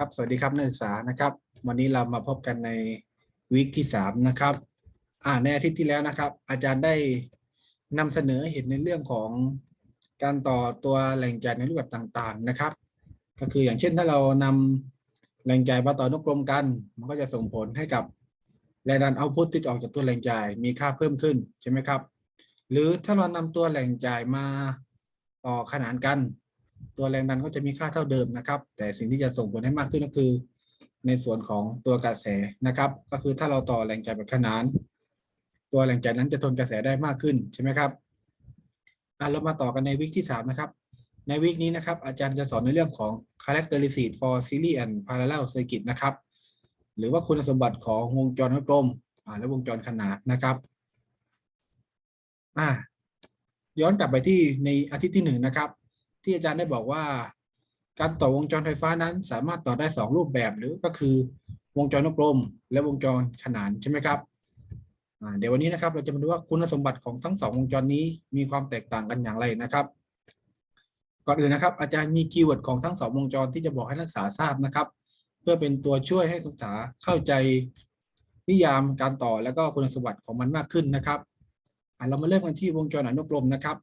ครับสวัสดีครับนักศึกษานะครับ วันนี้เรามาพบกันในวีคที่สามนะครับอ่าในอาทิตย์ที่แล้วนะครับ อาจารย์ได้นำเสนอเห็นในเรื่องของการต่อตัวแหล่งจ่ายในรูปแบบต่างๆนะครับ ก็คืออย่างเช่นถ้าเรานำแหล่งจ่ายมาต่อนกกลมกัน มันก็จะส่งผลให้กับแรงดันเอาพุทที่จะออกจากตัวแหล่งจ่ายมีค่าเพิ่มขึ้นใช่ไหมครับ หรือถ้าเรานำตัวแหล่งจ่ายมาต่อขนานกัน ตัวแรงดันก็จะมีค่าเท่าเดิมนะครับ แต่สิ่งที่จะส่งผลให้มากขึ้นก็คือ ในส่วนของตัวกระแสนะครับ ก็คือถ้าเราต่อแรงจ่ายแบบขนาน ตัวแรงจ่ายนั้นจะทนกระแสได้มากขึ้นใช่ไหมครับอะเรามาต่อกันในวิกที่สามนะครับ ในวิกนี้นะครับ อาจารย์จะสอนในเรื่องของ characteristic for series and parallel circuit นะครับ หรือว่าคุณสมบัติของวงจรกลมอ่าและวงจรขนานนะครับอ่าย้อนกลับไปที่ในอาทิตย์ที่หนึ่งนะครับ ที่อาจารย์ได้บอกว่า การต่อวงจรไฟฟ้านั้น สามารถต่อได้สองรูปแบบหรือก็คือวงจรนกลม และวงจรขนานใช่ไหมครับเดี๋ยววันนี้นะครับเราจะมาดูว่าคุณสมบัติของทั้งสองวงจรนี้มีความแตกต่างกันอย่างไรนะครับ ก่อนอื่นนะครับ อาจารย์มีคีย์เวิร์ดของทั้งสองวงจรที่จะบอกให้นักศึกษาทราบนะครับ เพื่อเป็นตัวช่วยให้นักศึกษาเข้าใจนิยามการต่อแล้วก็คุณสมบัติของมันมากขึ้นนะครับเรามาเริ่มกันที่วงจรอนุกรมนะครับ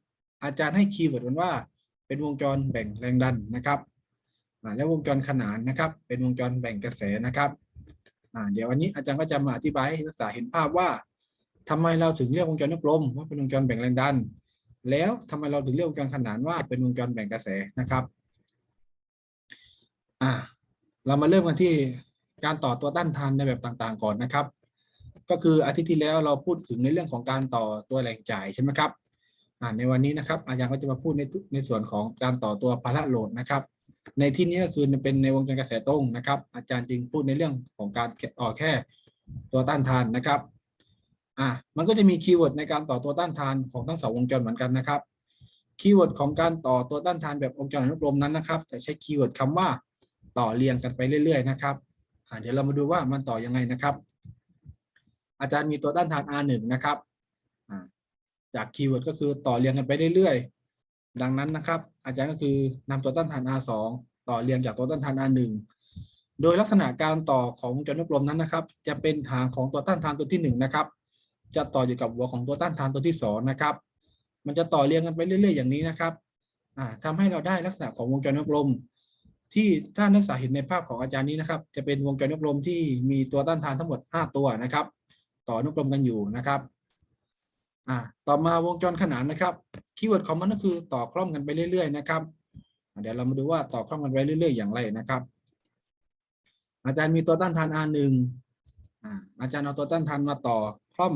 อาจารย์ให้คีย์เวิร์ดมันว่า เป็นวงจรแบ่งแรงดันนะครับและวงจรขนานนะครับ เป็นวงจรแบ่งกระแสนะครับเดี๋ยววันนี้อาจารย์ก็จะมาอธิบายให้นักศึกษาเห็นภาพว่าทำไมเราถึงเรียกวงจรนุกลมว่าเป็นวงจรแบ่งแรงดัน แล้วทำไมเราถึงเรียกวงจรขนานว่าเป็นวงจรแบ่งกระแสนะครับอ่าเรามาเริ่มกันที่การต่อตัวต้านทานในแบบต่างๆ ก่อนนะครับ ก็คืออาทิตย์ที่แล้วเราพูดถึงในเรื่องของการต่อตัวแรงจ่ายใช่ไหมครับ ในวันนี้นะครับอาจารย์ก็จะมาพูดในทุในส่วนของการต่อตัวภาระโหลดนะครับ ในที่นี้ก็คือเป็นในวงจรกระแสตรงนะครับ อาจารย์จึงพูดในเรื่องของการต่อแค่ตัวต้านทานนะครับอ่ามันก็จะมีคีย์เวิร์ดในการต่อตัวต้านทานของทั้งสองวงจรเหมือนกันนะครับคีย์เวิร์ดของการต่อตัวต้านทานแบบวงจรอนุกรมนั้นนะครับจะใช้คีย์เวิร์ดคำว่าต่อเรียงกันไปเรื่อย ๆ นะครับอ่าเดี๋ยวเรามาดูว่ามันต่อยังไงนะครับ อาจารย์มีตัวต้านทาน R1 นะครับ จากคีย์เวิร์ดก็คือต่อเรียงกันไปเรื่อยๆ ดังนั้นนะครับ อาจารย์ก็คือนำตัวต้านทาน R2 ต่อเรียงจากตัวต้านทาน R1 โดยลักษณะการต่อของวงจรนกรมนั้นนะครับ จะเป็นหางของตัวต้านทานตัวที่ 1 นะครับ จะต่ออยู่กับหัวของตัวต้านทานตัวที่ 2 นะครับ มันจะต่อเรียงกันไปเรื่อย ๆ อย่างนี้นะครับอ่าทำให้เราได้ลักษณะของวงจรนกรมที่ถ้านักศึกษาเห็นในภาพของอาจารย์นี้นะครับ จะเป็นวงจรนกรมที่มีตัวต้านทานทั้งหมด 5 ตัวนะครับ ต่อนุกรมกันอยู่นะครับ อ่าต่อมาวงจรขนานนะครับคีย์เวิร์ดของมันก็คือต่อคล่อมกันไปเรื่อยๆนะครับเดี๋ยวเรามาดูว่าต่อคล่อมกันไปเรื่อยๆอย่างไรนะครับ อาจารย์มีตัวต้านทาน R1 อ่าอาจารย์เอาตัวต้านทานมาต่อคล่อม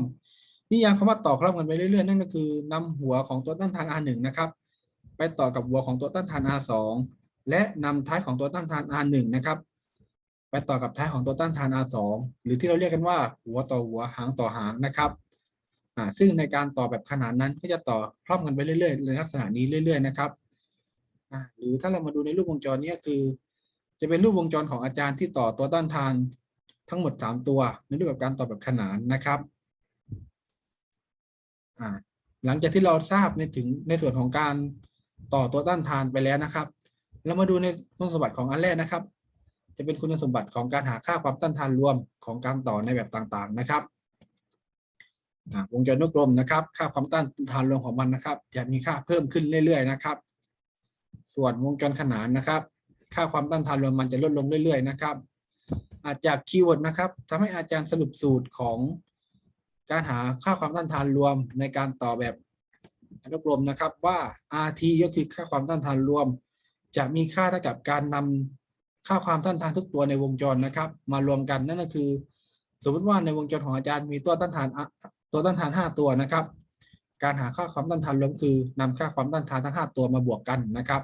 นิยามคำว่าต่อคล่อมกันไปเรื่อยๆ นั่นก็คือนำหัวของตัวต้านทาน R1 นะครับ ไปต่อกับหัวของตัวต้านทาน R2 และนำท้ายของตัวต้านทาน R1 นะครับ ไปต่อกับท้ายของตัวต้านทาน R2 หรือที่เราเรียกกันว่า หัวต่อหัวหางต่อหางนะครับ อ่าซึ่งในการต่อแบบขนาดนั้นก็จะต่อคล่อมกันไปเรื่อยๆในลักษณะนี้เรื่อย ๆ นะครับอ่าหรือถ้าเรามาดูในรูปวงจรนี้คือ จะเป็นรูปวงจรของอาจารย์ที่ต่อตัวต้านทานทั้งหมด 3 ตัว ในรูปแบบการต่อแบบขนานนะครับอ่าหลังจากที่เราทราบในถึงในส่วนของการต่อตัวต้านทานไปแล้วนะครับ เรามาดูในคุณสมบัติของอันแรกนะครับ จะเป็นคุณสมบัติของการหาค่าความต้านทานรวมของการต่อในแบบต่างๆนะครับ วงจรนุกรมนะครับ ค่าความต้านทานรวมของมันนะครับ จะมีค่าเพิ่มขึ้นเรื่อยๆนะครับ ส่วนวงจรขนานนะครับ ค่าความต้านทานรวมมันจะลดลงเรื่อย ๆ นะครับ อาจจากคีย์เวิร์ดนะครับทำให้อาจารย์สรุปสูตรของ การหาค่าความต้านทานรวมในการต่อแบบอนุกรมนะครับว่า RT ก็คือค่าความต้านทานรวม จะมีค่าเท่ากับการนำค่าความต้านทานทุกตัวในวงจรนะครับ มารวมกันนั่นก็คือ สมมติว่าในวงจรของอาจารย์มีตัวต้านทาน ตัวต้านทาน5ตัวนะครับ การหาค่าความต้านทานรวมคือนำค่าความต้านทานทั้ง 5 ตัวมาบวกกันนะครับ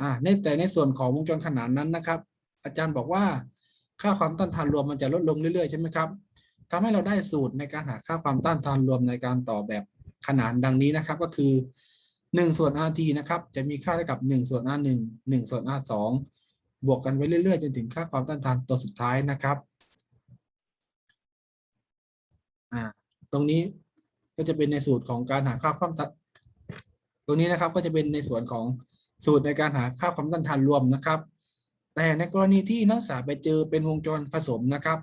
อ่าในแต่ในส่วนของวงจรขนานนั้นนะครับ อาจารย์บอกว่าค่าความต้านทานรวมมันจะลดลงเรื่อยๆใช่ไหมครับทำให้เราได้สูตรในการหาค่าความต้านทานรวมในการต่อแบบขนานดังนี้นะครับ ก็คือ 1 ส่วน rt นะครับจะมีค่าเท่ากับ 1 ส่วน r1 1ส่วน r2 บวกกันไปเรื่อยๆ จนถึงค่าความต้านทานตัวสุดท้ายนะครับอ่า ตรงนี้ก็จะเป็นในสูตรของการหาค่าความต้านตรงนี้นะครับก็จะเป็นในส่วนของสูตรในการหาค่าความต้านทานรวมนะครับ แต่ในกรณีที่นักศึกษาไปเจอเป็นวงจรผสมนะครับ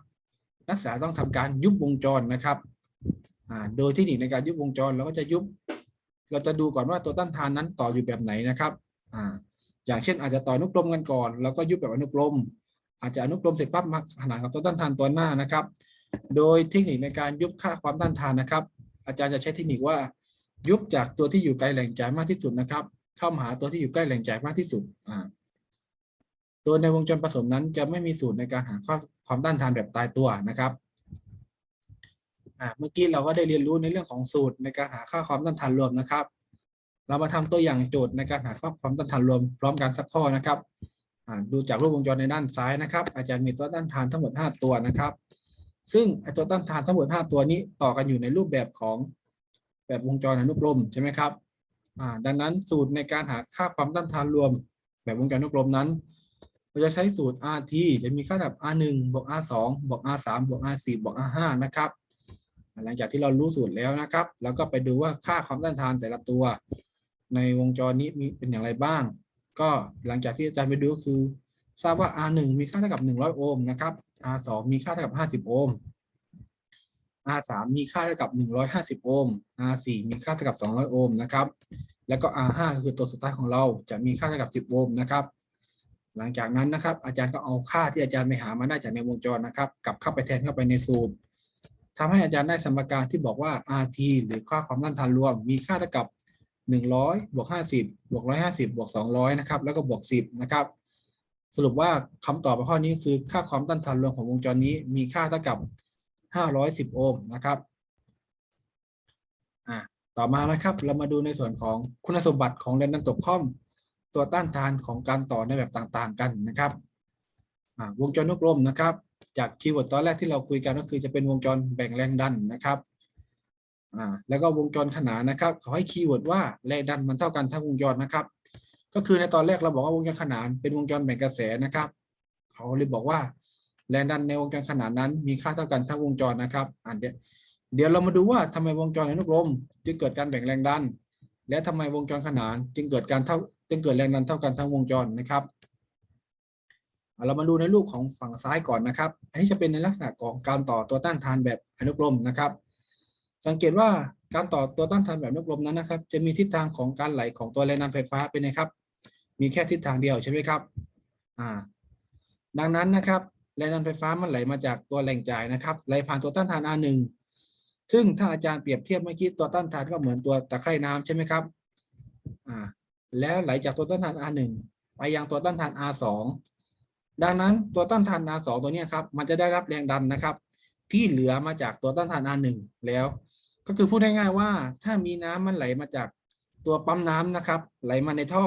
นักศึกษาต้องทำการยุบวงจรนะครับโดยเทคนิคในการยุบวงจรเราก็จะยุบ เราจะดูก่อนว่าตัวต้านทานนั้นต่ออยู่แบบไหนนะครับออย่างเช่น อาจจะต่ออนุกรมกันก่อน แล้วก็ยุบแบบอนุกรม อาจจะอนุกรมเสร็จปั๊บมาขนานกับตัวต้านทานตัวหน้านะครับ โดยเทคนิคในการยุบค่าความต้านทานนะครับ อาจารย์จะใช้เทคนิคว่า ยุบจากตัวที่อยู่ไกลแหล่งจ่ายมากที่สุดนะครับ เข้ามาหาตัวที่อยู่ใกล้แหล่งจ่ายมากที่สุดอ่าโดยในวงจรผสมนั้นจะไม่มีสูตรในการหาค่าความต้านทานแบบตายตัวนะครับอ่าเมื่อกี้เราก็ได้เรียนรู้ในเรื่องของสูตรในการหาค่าความต้านทานรวมนะครับ เรามาทำตัวอย่างโจทย์ในการหาค่าความต้านทานรวม พร้อมกันสักข้อนะครับดูจากรูปวงจรในด้านซ้ายนะครับ อาจารย์มีตัวต้านทานทั้งหมด 5 ตัวนะครับ ซึ่งไอตัวต้านทานทั้งหมด5ตัวนี้ต่อกันอยู่ในรูปแบบของแบบวงจรอนุกรมใช่ไหมครับดังนั้นสูตรในการหาค่าความต้านทานรวม แบบวงจรอนุกรมนั้น เราจะใช้สูตร RT จะมีค่าเท่ากับ R1 บวก R2 บวก R3 บวก R4 บวก R5 นะครับ หลังจากที่เรารู้สูตรแล้วนะครับแล้วก็ไปดูว่าค่าความต้านทานแต่ละตัว ในวงจรนี้มีเป็นอย่างไรบ้าง ก็หลังจากที่อาจารย์ไปดูก็คือ ทราบว่า R1 มีค่าเท่ากับ 100 โอห์มนะครับ R2 มีค่าเท่ากับ50โอห์ม R3 มีค่าเท่ากับ150โอห์ม R4 มีค่าเท่ากับ200โอห์มนะครับ แล้วก็ R5 คือตัวสุดท้ายของเราจะมีค่าเท่ากับ10โอห์มนะครับ หลังจากนั้นนะครับ อาจารย์ก็เอาค่าที่อาจารย์ไปหามาได้จากในวงจรนะครับ กลับเข้าไปแทนเข้าไปในสูตรทำให้อาจารย์ได้สมการที่บอกว่า RT หรือค่าความต้านทานรวม มีค่าเท่ากับ 100บวก50บวก150บวก200นะครับ แล้วก็บวก 10 นะครับ สรุปว่าคำตอบข้อนี้คือค่าความต้านทานรวมของวงจรนี้มีค่าเท่ากับ 510 โอห์มนะครับอ่าต่อมานะครับ เรามาดูในส่วนของคุณสมบัติของแรงดันตกข้อม ตัวต้านทานของการต่อในแบบต่างๆกันนะครับวงจรนุกลมนะครับ จากคีย์เวิร์ดตอนแรกที่เราคุยกันก็คือจะเป็นวงจรแบ่งแรงดันนะครับแล้วก็วงจรขนานนะครับเขาให้คีย์เวิร์ดว่าแรงดันมันเท่ากันทั้งวงจรนะครับ ก็คือในตอนแรกเราบอกว่าวงจรขนานเป็นวงจรแบ่งกระแสนะครับ เขาเลยบอกว่าแรงดันในวงจรขนานนั้นมีค่าเท่ากันทั้งวงจรนะครับอ่านเดี๋ยวเดี๋ยวเรามาดูว่าทำไมวงจรอนุกรม จึงเกิดการแบ่งแรงดัน และทำไมวงจรขนาน จึงเกิดการเท่าจึงเกิดแรงดันเท่ากันทั้งวงจรนะครับเรามาดูในรูปของฝั่งซ้ายก่อนนะครับ อันนี้จะเป็นในลักษณะของการต่อตัวต้านทานแบบอนุกรมนะครับ สังเกตว่าการต่อตัวต้านทานแบบอนุกรมนั้นนะครับ จะมีทิศทางของการไหลของตัวแรงดันไฟฟ้าเป็นไงครับ มีแค่ทิศทางเดียวใช่ไหมครับอ่าดังนั้นนะครับแรงดันไฟฟ้ามันไหลมาจากตัวแหล่งจ่ายนะครับไหลผ่านตัวต้านทาน R1 ซึ่งถ้าอาจารย์เปรียบเทียบเมื่อกี้ตัวต้านทานก็เหมือนตัวตะไคร่น้ำใช่ไหมครับอ่าแล้วไหลจากตัวต้านทาน R1 ไปยังตัวต้านทาน R2 ดังนั้นตัวต้านทาน R2 ตัวนี้ครับมันจะได้รับแรงดันนะครับ ที่เหลือมาจากตัวต้านทาน R1 แล้ว ก็คือพูดง่ายๆว่า ถ้ามีน้ำมันไหลมาจากตัวปั๊มน้ำนะครับ ไหลมาในท่อ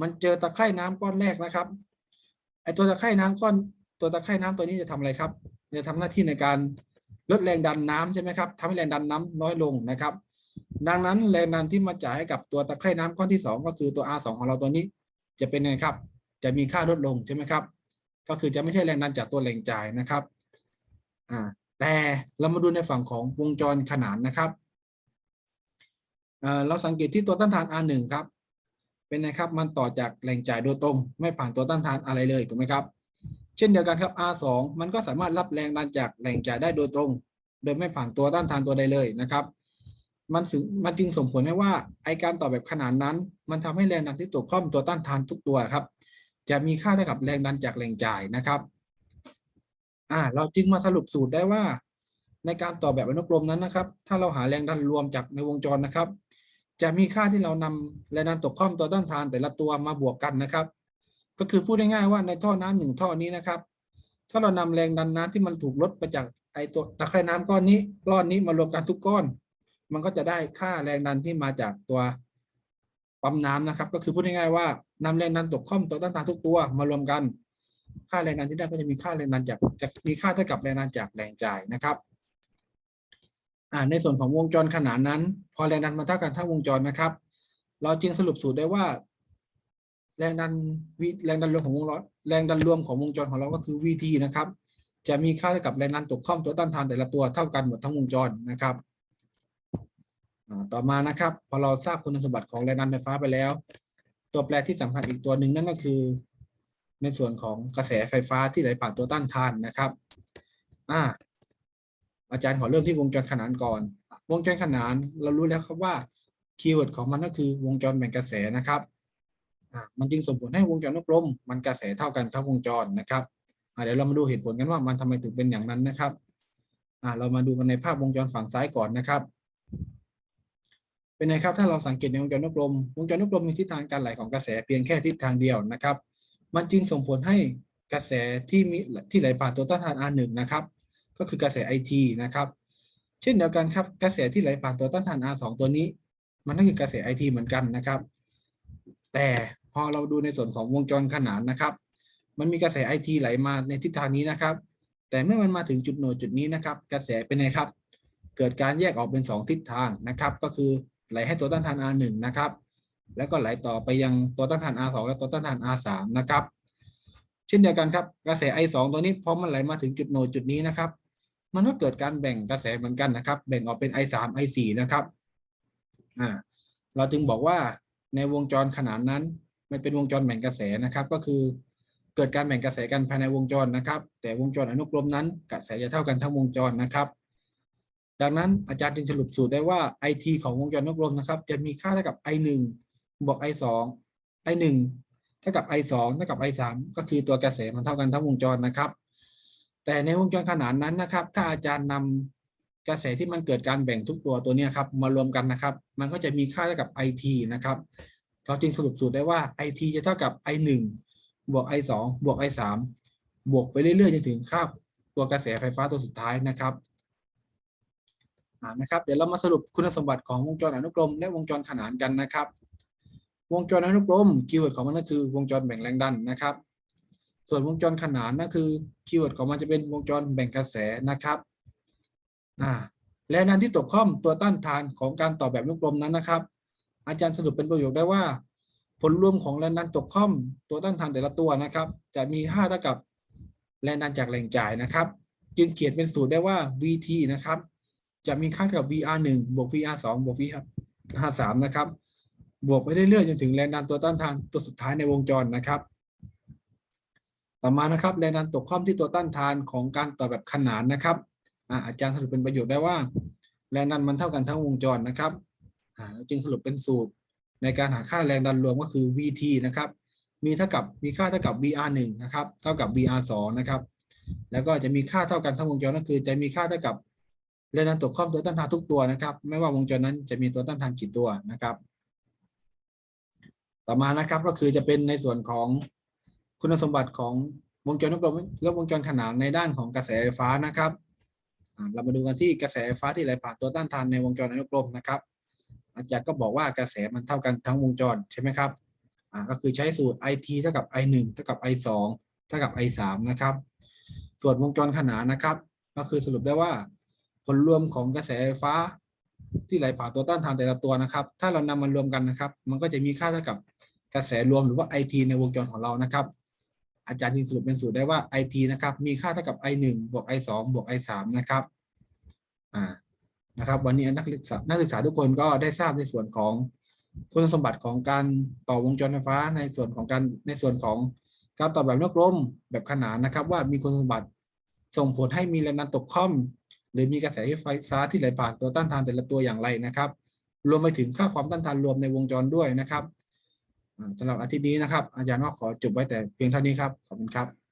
มันเจอตะไคร่น้ำก้อนแรกนะครับไอตัวตะไคร่น้ำก้อน ตัวตะไคร่น้ำตัวนี้จะทำอะไรครับ จะทำหน้าที่ในการลดแรงดันน้ำใช่ไหมครับทำให้แรงดันน้ำน้อยลงนะครับ ดังนั้นแรงดันที่มาจ่ายให้กับตัวตะไคร่น้ำก้อนที่สองก็คือตัว R2 ของเราตัวนี้ จะเป็นไงครับ จะมีค่าลดลงใช่ไหมครับ ก็คือจะไม่ใช่แรงดันจากตัวแรงจ่ายนะครับอ่าแต่เรามาดูในฝั่งของวงจรขนานนะครับเเราสังเกตที่ตัวต้านทาน R1 ครับ เป็นไงครับ มันต่อจากแหล่งจ่ายโดยตรง ไม่ผ่านตัวต้านทานอะไรเลยถูกไหมครับ เช่นเดียวกันครับ R2 มันก็สามารถรับแรงดันจากแหล่งจ่ายได้โดยตรง โดยไม่ผ่านตัวต้านทานตัวใดเลยนะครับ มันถึงมันจึงส่งผลให้ว่าไอการต่อแบบขนานนั้น มันทำให้แรงดันที่ตกคล่อมตัวต้านทานทุกตัวครับ จะมีค่าเท่ากับแรงดันจากแหล่งจ่ายนะครับอ่าเราจึงมาสรุปสูตรได้ว่า ในการต่อแบบอนุกรมนั้นนะครับ ถ้าเราหาแรงดันรวมจากในวงจรนะครับ จะมีค่าที่เรานำแรงดันตกคล่อมตัวต้านทานแต่ละตัวมาบวกกันนะครับ ก็คือพูดง่ายๆว่าในท่อน้ำหนึ่งท่อนี้นะครับ ถ้าเรานำแรงดันน้ำที่มันถูกลดไปจากไอตัวตะไคร่น้ำก้อนนี้ก้อนนี้มารวมกันทุกก้อน มันก็จะได้ค่าแรงดันที่มาจากตัวปั๊มน้ำนะครับ ก็คือพูดง่ายๆว่านำแรงดันตกคล่อมตัวต้านทานทุกตัวมารวมกัน ค่าแรงดันที่ได้ก็จะมีค่าแรงดันจากจะมีค่าเท่ากับแรงดันจากแรงจ่ายนะครับ ในส่วนของวงจรขนานนั้น พอแรงดันมาเท่ากันทั้งวงจรนะครับ เราจึงสรุปสูตรได้ว่า แรงดันวิแรงดันรวมของวงล้อแรงดันรวมของวงจรของเราก็คือ VT นะครับ จะมีค่าเท่ากับแรงดันตกข้อมตัวต้านทานแต่ละตัวเท่ากันหมดทั้งวงจรนะครับต่อมานะครับ พอเราทราบคุณสมบัติของแรงดันไฟฟ้าไปแล้ว ตัวแปรที่สำคัญอีกตัวหนึ่งนั่นก็คือ ในส่วนของกระแสไฟฟ้าที่ไหลผ่านตัวต้านทานนะครับอ่า อาจารย์ขอเริ่มที่วงจรขนานก่อน วงจรขนานเรารู้แล้วครับว่าคีย์เวิร์ดของมันก็คือวงจรแบ่งกระแสนะครับมันจึงส่งผลให้วงจรลูกลมมันกระแสเท่ากันทั้งวงจรนะครับเดี๋ยวเรามาดูเหตุผลกันว่ามันทำไมถึงเป็นอย่างนั้นนะครับเรามาดูกันในภาพวงจรฝั่งซ้ายก่อนนะครับ เป็นไงครับถ้าเราสังเกตในวงจรลูกลมวงจรลูกลมมีทิศทางการไหลของกระแสเพียงแค่ทิศทางเดียวนะครับ มันจึงส่งผลให้กระแสที่มีที่ไหลผ่านตัวต้านทาน R1 นะครับ ก็คือกระแส IT นะครับ เช่นเดียวกันครับกระแสที่ไหลผ่านตัวต้านทาน R2 ตัวนี้ มันก็คือกระแส IT เหมือนกันนะครับ แต่พอเราดูในส่วนของวงจรขนานนะครับ มันมีกระแส IT ไหลมาในทิศทางนี้นะครับ แต่เมื่อมันมาถึงจุดโหนดจุดนี้นะครับ กระแสเป็นไงครับ เกิดการแยกออกเป็น 2 ทิศทางนะครับ ก็คือไหลให้ตัวต้านทาน R1 นะครับ แล้วก็ไหลต่อไปยังตัวต้านทาน R2 และตัวต้านทาน R3 นะครับ เช่นเดียวกันครับ กระแส I2 ตัวนี้พอมันไหลมาถึงจุดโหนดจุดนี้นะครับ มันก็เกิดการแบ่งกระแสเหมือนกันนะครับ แบ่งออกเป็น I3 I4 นะครับอ่าเราจึงบอกว่าในวงจรขนานนั้น มันเป็นวงจรแบ่งกระแสนะครับ ก็คือเกิดการแบ่งกระแสกันภายในวงจรนะครับ แต่วงจรอนุกรมนั้นกระแสจะเท่ากันทั้งวงจรนะครับดังนั้นอาจารย์จึงสรุปสูตรได้ว่า IT ของวงจรอนุกรมนะครับ จะมีค่าเท่ากับ I1 บวก I2 I1 เท่ากับ I2 เท่ากับ I3 ก็คือตัวกระแสมันเท่ากันทั้งวงจรนะครับ แต่ในวงจรขนานนั้นนะครับ ถ้าอาจารย์นำกระแสที่มันเกิดการแบ่งทุกตัวตัวนี้ครับมารวมกันนะครับ มันก็จะมีค่าเท่ากับ IT นะครับ เราจึงสรุปสูตรได้ว่า IT จะเท่ากับ I1 บวก I2 บวก I3 บวกไปเรื่อยๆจนถึงค่าตัวกระแสไฟฟ้าตัวสุดท้ายนะครับนะครับ เดี๋ยวเรามาสรุปคุณสมบัติของวงจรอนุกรม และวงจรขนานกันนะครับ วงจรอนุกรมคีย์เวิร์ดของมันก็คือวงจรแบ่งแรงดันนะครับ ส่วนวงจรขนานนั่นคือคีย์เวิร์ดของมันจะเป็นวงจรแบ่งกระแสนะครับอ่าแรงดันที่ตกข้อมตัวต้านทานของการต่อแบบลูกลมนั้นนะครับ อาจารย์สรุปเป็นประโยคได้ว่า ผลรวมของแรงดันตกข้อมตัวต้านทานแต่ละตัวนะครับ จะมีค่าเท่ากับแรงดันจากแรงจ่ายนะครับ จึงเขียนเป็นสูตรได้ว่า VT นะครับ จะมีค่าเท่ากับ VR1 บวก VR2 บวก VR3 นะครับ บวกไปเรื่อยๆจนถึงแรงดันตัวต้านทานตัวสุดท้ายในวงจรนะครับ ต่อมานะครับแรงดันตกข้อมที่ตัวต้านทานของการต่อแบบขนานนะครับอ่าอาจารย์สรุปเป็นประโยชน์ได้ว่าแรงดันมันเท่ากันทั้งวงจรนะครับจึงสรุปเป็นสูตรในการหาค่าแรงดันรวมก็คือ VT นะครับมีเท่ากับมีค่าเท่ากับ VR1 นะครับเท่ากับ VR2 นะครับแล้วก็จะมีค่าเท่ากันทั้งวงจรก็คือ จะมีค่าเท่ากับแรงดันตกข้อมตัวต้านทานทุกตัวนะครับ ไม่ว่าวงจรนั้นจะมีตัวต้านทานกี่ตัวนะครับ ต่อมานะครับก็คือจะเป็นในส่วนของ คุณสมบัติของวงจรลูกกลมและวงจรขนานในด้านของกระแสไฟฟ้านะครับเรามาดูกันที่กระแสไฟฟ้าที่ไหลผ่านตัวต้านทานในวงจรอนุกรมนะครับ อาจารย์ก็บอกว่ากระแสมันเท่ากันทั้งวงจรใช่ไหมครับอ่าก็คือใช้สูตร IT เท่ากับ I1 เท่ากับ I2 เท่ากับ I3 นะครับ ส่วนวงจรขนานนะครับ ก็คือสรุปได้ว่า ผลรวมของกระแสไฟฟ้าที่ไหลผ่านตัวต้านทานแต่ละตัวนะครับ ถ้าเรานำมันรวมกันนะครับ มันก็จะมีค่าเท่ากับกระแสรวมหรือว่า IT ในวงจรของเรานะครับ อาจารย์จึงสรุปเป็นสูตรได้ว่า IT นะครับ มีค่าเท่ากับ I1 บวก I2 บวก I3 นะครับอ่านะครับ วันนี้นักศึกษานักศึกษาทุกคนก็ได้ทราบในส่วนของคุณสมบัติของการต่อวงจรไฟฟ้าในส่วนของการในส่วนของการต่อแบบนกลมแบบขนานนะครับ ว่ามีคุณสมบัติส่งผลให้มีแรงดันตกค่อม หรือมีกระแสไฟฟ้าที่ไหลผ่านตัวต้านทานแต่ละตัวอย่างไรนะครับ รวมไปถึงค่าความต้านทานรวมในวงจรด้วยนะครับ สำหรับอาทิตย์นี้นะครับ อาจารย์ก็ขอจบไว้แต่เพียงเท่านี้ครับ ขอบคุณครับ